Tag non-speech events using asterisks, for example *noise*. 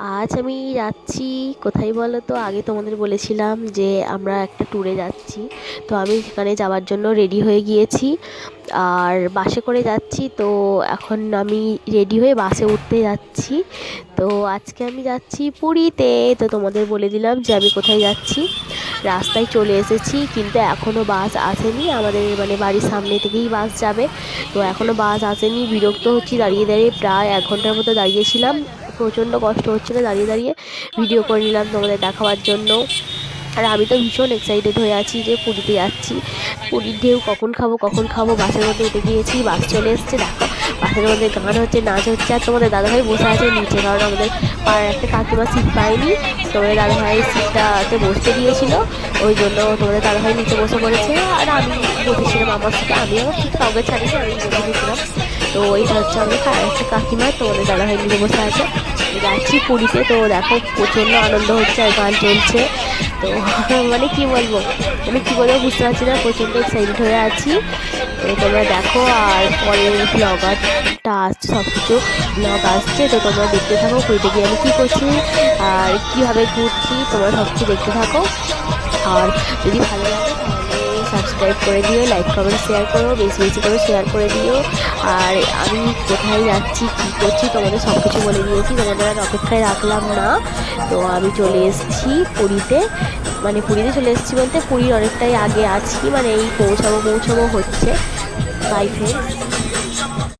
আজ আমি যাচ্ছি, কোথায় বলো তো? আগে তোমাদের বলেছিলাম যে আমরা একটা ট্যুরে যাচ্ছি। তো আমি সেখানে যাওয়ার জন্য রেডি হয়ে গিয়েছি। আর বাসে করে যাচ্ছি, তো এখন আমি রেডি হয়ে বাসে উঠতে যাচ্ছি। তো আজকে আমি যাচ্ছি পুরীতে। তো তোমাদের বলে দিলাম যে আমি কোথায় যাচ্ছি। রাস্তায় চলে এসেছি, কিন্তু এখনও বাস আসেনি। আমাদের মানে বাড়ির সামনে থেকেই বাস যাবে। তো এখনও বাস আসেনি। বিরক্ত হচ্ছি, দাঁড়িয়ে দাঁড়িয়ে প্রায় এক ঘণ্টার মতো দাঁড়িয়েছিলাম প্রচণ্ড কষ্ট হচ্ছিল, দাঁড়িয়ে দাঁড়িয়ে ভিডিও করে নিলাম তোমাদের দেখাবার জন্য। আর আমি তো ভীষণ এক্সাইটেড হয়ে আছি যে পুরীতে যাচ্ছি। পুরীর ঢেউ কখন খাব কখন খাব, বাসের মধ্যে উঠে গিয়েছি, বাস চলে এসছে, দেখো। বাসের মধ্যে গান হচ্ছে, নাচ হচ্ছে, আর তোমাদের দাদাভাই বসে আছে নিচে, কারণ আমাদের পাড়ার একটা কাকিমা সিট পায়নি তোমাদের দাদাভাই সিটটাতে বসতে দিয়েছিল, ওই জন্য তোমাদের দাদাভাই নিচে বসে পড়েছে, আর আমি বসেছিলাম আমার সিটে আমি আমার সিট কাউকে ছাড়িনি, আমি তো এইটা হচ্ছে আমাদের পাড়ার একটা কাকিমা তোমাদের দাদাভাই নিচে বসে আছে। যাচ্ছি পুরীতে, তো দেখো প্রচণ্ড আনন্দ হচ্ছে আর গান চলছে। তো *laughs* মানে কি বলব আমি কী বলব বুঝতে পারছি না, প্রচণ্ড এক্সাইটেড হয়ে আছি। তোমরা দেখো আর পরের ব্লগারটা আসছে, সব কিছু ব্লগ আসছে, তো তোমরা দেখতে থাকো পুরীতে গিয়ে আমি কী করছি, আর কীভাবে ঘুরছি, তোমরা সব কিছু দেখতে থাকো। আর যদি ভালো লাগে সাবস্ক্রাইব করে দিও লাইক কমেন্ট শেয়ার করো, বেশি বেশি করে শেয়ার করে দিও। আর আমি কোথায় যাচ্ছি, কী করছি, তোমাদের সব কিছু বলে দিয়েছি, তোমাদের আর অপেক্ষায় রাখলাম না। তো আমি চলে এসেছি পুরীতে মানে পুরীতে চলে এসেছি বলতে পুরীর অনেকটাই আগে আছি মানে এই পৌঁছাবো পৌঁছাবো হচ্ছে। By friends